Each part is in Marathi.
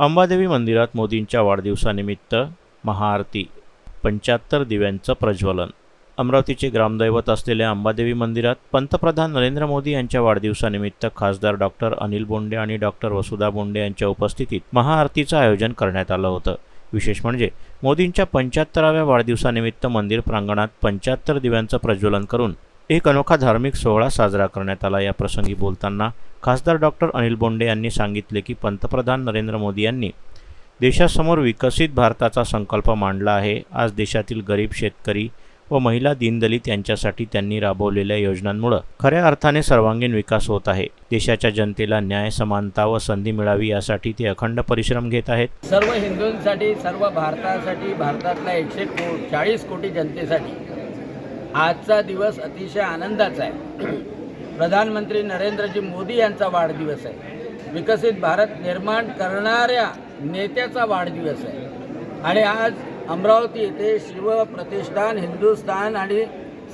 अंबादेवी मंदिरात मोदींच्या वाढदिवसानिमित्त महाआरती पंच्याहत्तर दिव्यांचं प्रज्वलन. अमरावतीचे ग्रामदैवत असलेल्या अंबादेवी मंदिरात पंतप्रधान नरेंद्र मोदी यांच्या वाढदिवसानिमित्त खासदार डॉक्टर अनिल बोंडे आणि डॉक्टर वसुधा बोंडे यांच्या उपस्थितीत महाआरतीचं आयोजन करण्यात आलं होतं. विशेष म्हणजे मोदींच्या पंच्याहत्तराव्या वाढदिवसानिमित्त मंदिर प्रांगणात पंच्याहत्तर दिव्यांचं प्रज्वलन करून एक अनोखा धार्मिक सोहळा साजरा करण्यात आला. या प्रसंगी बोलताना खासदार डॉक्टर अनिल बोंडे यांनी सांगितले की पंतप्रधान नरेंद्र मोदी यांनी देशासमोर विकसित भारताचा संकल्प मांडला आहे. आज देशातील गरीब शेतकरी व महिला दीनदलित यांच्यासाठी त्यांनी राबवलेल्या योजनांमुळं खऱ्या अर्थाने सर्वांगीण विकास होत आहे. देशाच्या जनतेला न्याय समानता व संधी मिळावी यासाठी ते अखंड परिश्रम घेत आहेत. सर्व हिंदूंसाठी सर्व भारतासाठी भारतातल्या एकशे को चाळीस कोटी जनतेसाठी आजचा दिवस अतिशय आनंदाचा आहे. प्रधानमंत्री नरेंद्रजी मोदी यांचा वाढदिवस आहे. विकसित भारत निर्माण करणाऱ्या नेत्याचा वाढदिवस आहे. आणि आज अमरावती येथे शिवप्रतिष्ठान हिंदुस्थान आणि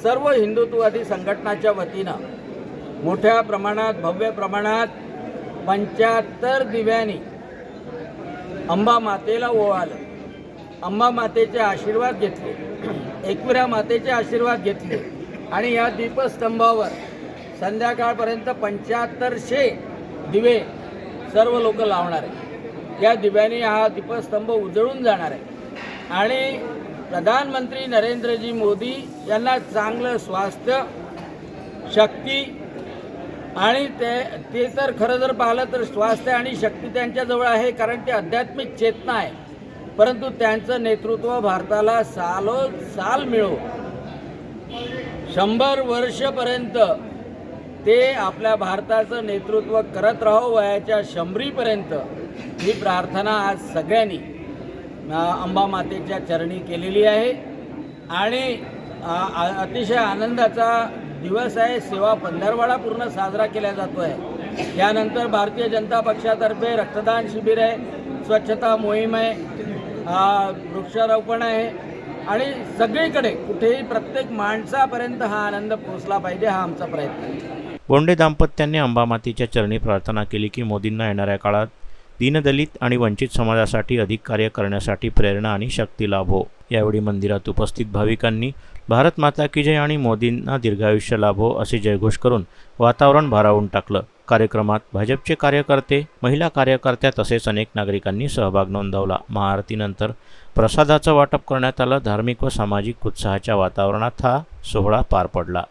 सर्व हिंदुत्ववादी संघटनाच्या वतीनं मोठ्या प्रमाणात भव्य प्रमाणात पंच्याहत्तर दिव्यांनी अंबा मातेला ओवाळलं. अंबा मातेचे आशीर्वाद घेतले. एकविरा मातेचे आशीर्वाद घेतले. आणि या दीपस्तंभावर संध्याकाळपर्यंत पंच्याहत्तरशे दिवे सर्व लोक लावणार आहे या दिव्याने हा दीपस्तंभ उजळून जाणार आहे. आणि प्रधानमंत्री नरेंद्रजी मोदी यांना चांगलं स्वास्थ्य शक्ती आणि ते ते तर खरं जर पाहिलं तर स्वास्थ्य आणि शक्ती त्यांच्याजवळ आहे कारण ते आध्यात्मिक चेतना आहे. परंतु त्यांचं नेतृत्व भारताला सालो साल मिळो. शंभर वर्षपर्यंत ते आपल्या भारताचं नेतृत्व करत राहो वयाच्या शंभरीपर्यंत ही प्रार्थना आज सगळ्यांनी अंबामातेच्या अंबा मातेच्या चरणी केलेली आहे. आणि अतिशय आनंदाचा दिवस आहे. सेवा पंधरवाडा पूर्ण साजरा केला जातो आहे यानंतर भारतीय जनता पक्षातर्फे रक्तदान शिबिर आहे. स्वच्छता मोहीम आहे. हा वृक्षारोपण आहे. आणि सगळीकडे कुठेही प्रत्येक माणसापर्यंत हा आनंद पोहोचला पाहिजे हा आमचा प्रयत्न आहे. बोंडे दाम्पत्यांनी अंबामातीच्या चरणी प्रार्थना केली की मोदींना येणाऱ्या काळात दीनदलित आणि वंचित समाजासाठी अधिक कार्य करण्यासाठी प्रेरणा आणि शक्ती लाभो. यावेळी मंदिरात उपस्थित भाविकांनी भारत माता की जय आणि मोदींना दीर्घायुष्य लाभो असे जयघोष करून वातावरण भारावून टाकलं. कार्यक्रमात भाजपचे कार्यकर्ते महिला कार्यकर्त्या तसेच अनेक नागरिकांनी सहभाग नोंदवला. महाआरतीनंतर प्रसादाचं वाटप करण्यात आलं. धार्मिक व सामाजिक उत्साहाच्या वातावरणात हा सोहळा पार पडला.